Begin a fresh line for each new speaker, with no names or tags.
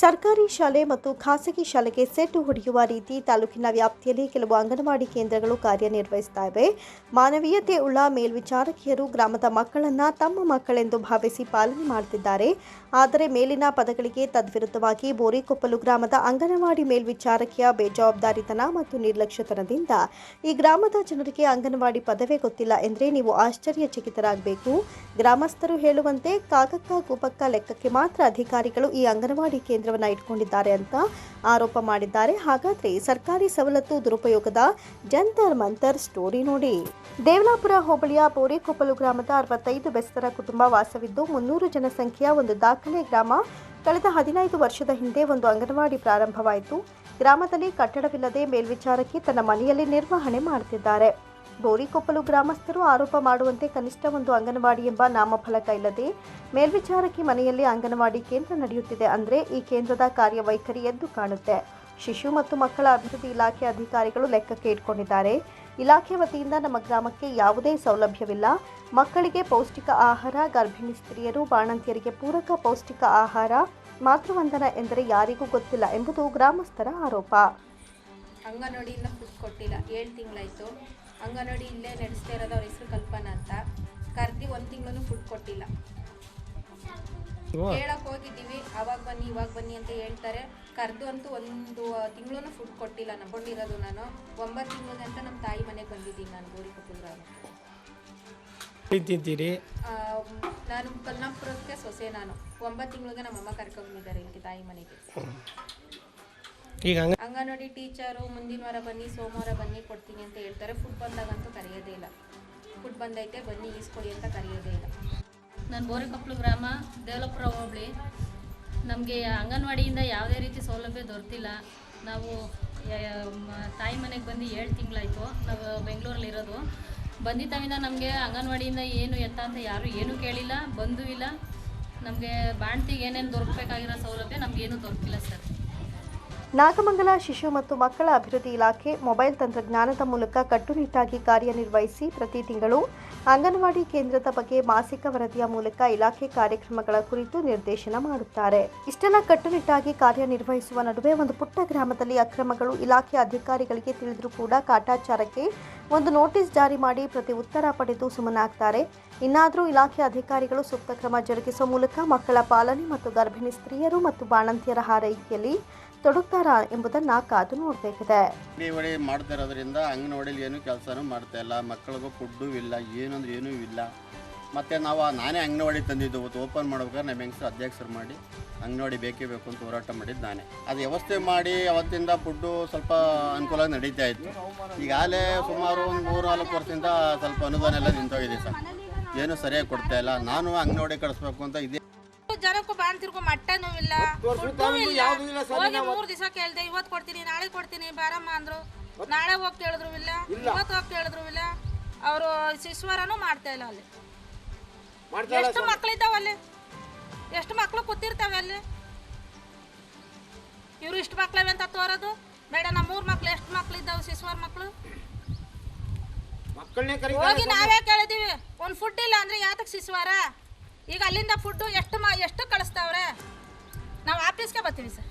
ಸರ್ಕಾರಿ ಶಾಲೆ ಮತ್ತು ಖಾಸಗಿ ಶಾಲೆಗೆ ಸೆಟ್ಟು ಹೊಡೆಯುವ ರೀತಿ ತಾಲೂಕಿನ ವ್ಯಾಪ್ತಿಯಲ್ಲಿ ಕೆಲವು ಅಂಗನವಾಡಿ ಕೇಂದ್ರಗಳು ಕಾರ್ಯನಿರ್ವಹಿಸ್ತಾ ಇವೆ. ಮಾನವೀಯತೆ ಉಳ್ಳ ಮೇಲ್ವಿಚಾರಕಿಯರು ಗ್ರಾಮದ ಮಕ್ಕಳನ್ನ ತಮ್ಮ ಮಕ್ಕಳೆಂದು ಭಾವಿಸಿ ಪಾಲನೆ ಮಾಡುತ್ತಿದ್ದಾರೆ ಆದರೆ ಮೇಲಿನ ಪದಗಳಿಗೆ ತದ್ವಿರುದ್ಧವಾಗಿ ಬೋರಿಕೊಪ್ಪಲು ಗ್ರಾಮದ ಅಂಗನವಾಡಿ ಮೇಲ್ವಿಚಾರಕಿಯ ಬೇಜವಾಬ್ದಾರಿತನ ಮತ್ತು ನಿರ್ಲಕ್ಷ್ಯತನದಿಂದ ಈ ಗ್ರಾಮದ ಜನರಿಗೆ ಅಂಗನವಾಡಿ ಪದವೇ ಗೊತ್ತಿಲ್ಲ ಎಂದರೆ ನೀವು ಆಶ್ಚರ್ಯಚಕಿತರಾಗಬೇಕು. ಗ್ರಾಮಸ್ಥರು ಹೇಳುವಂತೆ ಕಾಕಕ್ಕ, ಕೂಪಕ್ಕ ಲೆಕ್ಕಕ್ಕೆ ಮಾತ್ರ ಅಧಿಕಾರಿಗಳು ಈ ಅಂಗನವಾಡಿ ಕೇಂದ್ರವನ್ನು ಇಟ್ಕೊಂಡಿದ್ದಾರೆ ಅಂತ ಆರೋಪ ಮಾಡಿದ್ದಾರೆ. ಹಾಗಾದ್ರೆ ಸರ್ಕಾರಿ ಸವಲತ್ತು ದುರುಪಯೋಗದ ಜಂತರ್ ಮಂತರ್ ಸ್ಟೋರಿ ನೋಡಿ. ದೇವಲಾಪುರ ಹೋಬಳಿಯ ಬೋರೆಕೊಪ್ಪಲು ಗ್ರಾಮದ ಅರವತ್ತೈದು ಬೆಸ್ತರ ಕುಟುಂಬ ವಾಸವಿದ್ದು ಮುನ್ನೂರು ಜನಸಂಖ್ಯೆಯ ಒಂದು ದಾಖಲೆ ಗ್ರಾಮ. ಕಳೆದ ಹದಿನೈದು ವರ್ಷದ ಹಿಂದೆ ಒಂದು ಅಂಗನವಾಡಿ ಪ್ರಾರಂಭವಾಯಿತು. ಗ್ರಾಮದಲ್ಲಿ ಕಟ್ಟಡವಿಲ್ಲದೆ ಮೇಲ್ವಿಚಾರಕ್ಕೆ ತನ್ನ ಮನೆಯಲ್ಲಿ ನಿರ್ವಹಣೆ ಮಾಡುತ್ತಿದ್ದಾರೆ ಬೋರಿಕೊಪ್ಪಲು ಗ್ರಾಮಸ್ಥರು ಆರೋಪ ಮಾಡುವಂತೆ ಕನಿಷ್ಠ ಒಂದು ಅಂಗನವಾಡಿ ಎಂಬ ನಾಮಫಲಕ ಇಲ್ಲದೆ ಮೇಲ್ವಿಚಾರಕಿ ಮನೆಯಲ್ಲಿ ಅಂಗನವಾಡಿ ಕೇಂದ್ರ ನಡೆಯುತ್ತಿದೆ ಅಂದರೆ ಈ ಕೇಂದ್ರದ ಕಾರ್ಯವೈಖರಿ ಎದ್ದು ಕಾಣುತ್ತೆ. ಶಿಶು ಮತ್ತು ಮಕ್ಕಳ ಅಭಿವೃದ್ಧಿ ಇಲಾಖೆ ಅಧಿಕಾರಿಗಳು ಲೆಕ್ಕಕ್ಕೆ ಇಟ್ಕೊಂಡಿದ್ದಾರೆ. ಇಲಾಖೆ ವತಿಯಿಂದ ನಮ್ಮ ಗ್ರಾಮಕ್ಕೆ ಯಾವುದೇ ಸೌಲಭ್ಯವಿಲ್ಲ. ಮಕ್ಕಳಿಗೆ ಪೌಷ್ಟಿಕ ಆಹಾರ, ಗರ್ಭಿಣಿ ಸ್ತ್ರೀಯರು, ಬಾಣಂತಿಯರಿಗೆ ಪೂರಕ ಪೌಷ್ಟಿಕ ಆಹಾರ, ಮಾತೃವಂದನ ಎಂದರೆ ಯಾರಿಗೂ ಗೊತ್ತಿಲ್ಲ ಎಂಬುದು ಗ್ರಾಮಸ್ಥರ ಆರೋಪ.
ಅಂಗನವಾಡಿಯಿಂದ ಫುಡ್ ಕೊಟ್ಟಿಲ್ಲ. ಏಳು ತಿಂಗಳಾಯಿತು. ಅಂಗನವಾಡಿ ಇಲ್ಲೇ ನಡೆಸ್ತಾ ಇರೋದು ಅವ್ರ ಹೆಸರು ಕಲ್ಪನಾ ಅಂತ. ಕರ್ದಿ ಒಂದ್ ತಿಂಗಳು ಫುಡ್ ಕೊಟ್ಟಿಲ್ಲ. ಹೇಳಕ್ ಹೋಗಿದ್ದೀವಿ. ಅವಾಗ ಬನ್ನಿ ಇವಾಗ ಬನ್ನಿ ಅಂತ ಹೇಳ್ತಾರೆ. ಕರ್ದು ಅಂತೂ ಒಂದು ತಿಂಗಳು ಫುಡ್ ಕೊಟ್ಟಿಲ್ಲ ನಂಬ್ಕೊಂಡಿರೋದು ನಾನು. ಒಂಬತ್ತು ತಿಂಗಳು ಅಂತ ನಮ್ಮ ತಾಯಿ ಮನೆಗೆ ಬಂದಿದ್ದೀನಿ ನಾನು ಗೋರಿ
ಏನ್ ತಿಂತೀರಿ?
ನಾನು ಕಲ್ನಾಪುರಕ್ಕೆ ಸೊಸೆ ನಾನು. ಒಂಬತ್ತು ತಿಂಗಳಿಗೆ ನಮ್ಮಮ್ಮ ಕರ್ಕೊಂಡಿದ್ದಾರೆ ಇಲ್ಲಿ ತಾಯಿ ಮನೆಗೆ.
ಈಗ
ಅಂಗನವಾಡಿ ಟೀಚರು ಮುಂದಿನ ವಾರ ಬನ್ನಿ, ಸೋಮವಾರ ಬನ್ನಿ, ಕೊಡ್ತೀನಿ ಅಂತ ಹೇಳ್ತಾರೆ. ಫುಡ್ ಬಂದಾಗಂತೂ ಕರೆಯೋದೇ ಇಲ್ಲ. ಫುಡ್ ಬಂದೈತೆ, ಬನ್ನಿ, ಈಸ್ಕೊಡಿ ಅಂತ ಕರೆಯೋದೇ ಇಲ್ಲ.
ನಾನು ಬೋರೆಕೊಪ್ಪಲು ಗ್ರಾಮ, ದೇವಲಪುರ ಹೋಬಳಿ. ನಮಗೆ ಅಂಗನವಾಡಿಯಿಂದ ಯಾವುದೇ ರೀತಿ ಸೌಲಭ್ಯ ದೊರೆತಿಲ್ಲ. ನಾವು ತಾಯಿ ಮನೆಗೆ ಬಂದು ಏಳು ತಿಂಗಳಾಯಿತು. ನಾವು ಬೆಂಗಳೂರಲ್ಲಿರೋದು ಬಂದಿದ್ದಾವಿಂದ ನಮಗೆ ಅಂಗನವಾಡಿಯಿಂದ ಏನು ಎತ್ತ ಅಂತ ಯಾರೂ ಏನೂ ಕೇಳಿಲ್ಲ, ಬಂದೂ ಇಲ್ಲ. ನಮಗೆ ಬಾಣ್ತಿಗೆ ಏನೇನು ದೊರಕಬೇಕಾಗಿರೋ ಸೌಲಭ್ಯ ನಮಗೇನು ದೊರಕಿಲ್ಲ ಸರ್.
ನಾಗಮಂಗಲ ಶಿಶು ಮತ್ತು ಮಕ್ಕಳ ಅಭಿವೃದ್ಧಿ ಇಲಾಖೆ ಮೊಬೈಲ್ ತಂತ್ರಜ್ಞಾನದ ಮೂಲಕ ಕಟ್ಟುನಿಟ್ಟಾಗಿ ಕಾರ್ಯನಿರ್ವಹಿಸಿ ಪ್ರತಿ ತಿಂಗಳು ಅಂಗನವಾಡಿ ಕೇಂದ್ರದ ಬಗ್ಗೆ ಮಾಸಿಕ ವರದಿಯ ಮೂಲಕ ಇಲಾಖೆ ಕಾರ್ಯಕ್ರಮಗಳ ಕುರಿತು ನಿರ್ದೇಶನ ಮಾಡುತ್ತಾರೆ. ಇಷ್ಟೆಲ್ಲ ಕಟ್ಟುನಿಟ್ಟಾಗಿ ಕಾರ್ಯನಿರ್ವಹಿಸುವ ನಡುವೆ ಒಂದು ಪುಟ್ಟ ಗ್ರಾಮದಲ್ಲಿ ಅಕ್ರಮಗಳು ಇಲಾಖೆ ಅಧಿಕಾರಿಗಳಿಗೆ ತಿಳಿದರೂ ಕೂಡ ಕಾಟಾಚಾರಕ್ಕೆ ಒಂದು ನೋಟಿಸ್ ಜಾರಿ ಮಾಡಿ ಪ್ರತಿ ಉತ್ತರ ಪಡೆದು ಸುಮ್ಮನಾಗ್ತಾರೆ. ಇನ್ನಾದರೂ ಇಲಾಖೆ ಅಧಿಕಾರಿಗಳು ಸೂಕ್ತ ಕ್ರಮ ಜರುಗಿಸುವ ಮೂಲಕ ಮಕ್ಕಳ ಪಾಲನೆ ಮತ್ತು ಗರ್ಭಿಣಿ ಸ್ತ್ರೀಯರು ಮತ್ತು ಬಾಣಂತಿಯರ ಹಾರೈಕೆಯಲ್ಲಿ ತೊಡಗ್ತಾರಾ ಎಂಬುದನ್ನು ಕಾದು ನೋಡಬೇಕಿದೆ.
ಅಂಗನವಾಡಿ ಮಾಡ್ತಾ ಇರೋದ್ರಿಂದ ಅಂಗನವಾಡಿಲಿ ಏನು ಕೆಲಸನೂ ಮಾಡ್ತಾ ಇಲ್ಲ. ಮಕ್ಕಳಿಗೂ ಫುಡ್ಡು ಇಲ್ಲ, ಏನಂದ್ರೆ ಏನೂ ಇಲ್ಲ. ಮತ್ತು ನಾವು ನಾನೇ ಅಂಗನವಾಡಿ ತಂದಿದ್ದು. ಓಪನ್ ಮಾಡ್ಬೇಕಾದ್ರೆ ನಮ್ಮ ಹೆಂಗಸರು ಅಧ್ಯಕ್ಷರು ಮಾಡಿ ಅಂಗನವಾಡಿ ಬೇಕೇ ಬೇಕು ಅಂತ ಹೋರಾಟ ಮಾಡಿದ್ದು ನಾನೇ ಅದು ವ್ಯವಸ್ಥೆ ಮಾಡಿ ಅವತ್ತಿಂದ ಫುಡ್ಡು ಸ್ವಲ್ಪ ಅನುಕೂಲ ನಡೀತಾ ಇತ್ತು. ಈಗಾಗಲೇ ಸುಮಾರು ಒಂದು ಮೂರು ನಾಲ್ಕು ವರ್ಷದಿಂದ ಸ್ವಲ್ಪ ಅನುದಾನ ಎಲ್ಲ ನಿಂತೋಗಿದೆ ಸರ್. ಏನು ಸರಿಯಾಗಿ ಕೊಡ್ತಾ ಇಲ್ಲ. ನಾನು ಅಂಗನವಾಡಿ ಕಳಿಸ್ಬೇಕು ಅಂತ ಇದೇ
ಜನಕ್ಕೂ ಬಾಣ್ತಿರ್ಗು ಮಟ್ಟನೂ ಇಲ್ಲ. ಮೂರು ಇಲ್ಲ ಹೋಗಿ ಮೂರ್ ದಿವಸ ಕೇಳ್ದೆ ಇವತ್ತು ಕೊಡ್ತೀನಿ ನಾಳೆ ಕೊಡ್ತೀನಿ ಬಾರಮ್ಮ ಅಂದ್ರು. ನಾಳೆ ಹೋಗಿ ಕೇಳಿದ್ರು ಇಲ್ಲ. ಇವತ್ತು ಹೋಗಿ ಕೇಳಿದ್ರು ಇಲ್ಲ. ಅವರು ಶಿಶ್ವರನು ಮಾಡ್ತಾ ಇಲ್ಲ ಅಲ್ಲಿ. ಎಷ್ಟು ಮಕ್ಳಿದ್ದಾವ ಅಲ್ಲಿ ಎಷ್ಟು ಮಕ್ಕಳು ಕೂತಿರ್ತಾವೆ ಅಲ್ಲಿ? ಇವರು ಇಷ್ಟು ಮಕ್ಳವೆ ಅಂತ ತೋರೋದು? ಬೇಡ ನಮ್ಮ ಮೂರು ಮಕ್ಳು ಎಷ್ಟು ಮಕ್ಳು ಇದ್ದಾವೆ ಶಿಶುವರ ಮಕ್ಕಳು ಹೋಗಿ ನಾವೇ ಕೇಳಿದೀವಿ. ಒಂದು ಫುಡ್ ಇಲ್ಲ ಅಂದ್ರೆ ಯಾತಕ್ಕೆ ಶಿಶುವಾರ? ಈಗ ಅಲ್ಲಿಂದ ಫುಡ್ಡು ಎಷ್ಟು ಮ ಎಷ್ಟು ಕಳಿಸ್ತಾವ್ರೆ? ನಾವು ಆಫೀಸ್ಗೆ ಬರ್ತೀವಿ ಸರ್.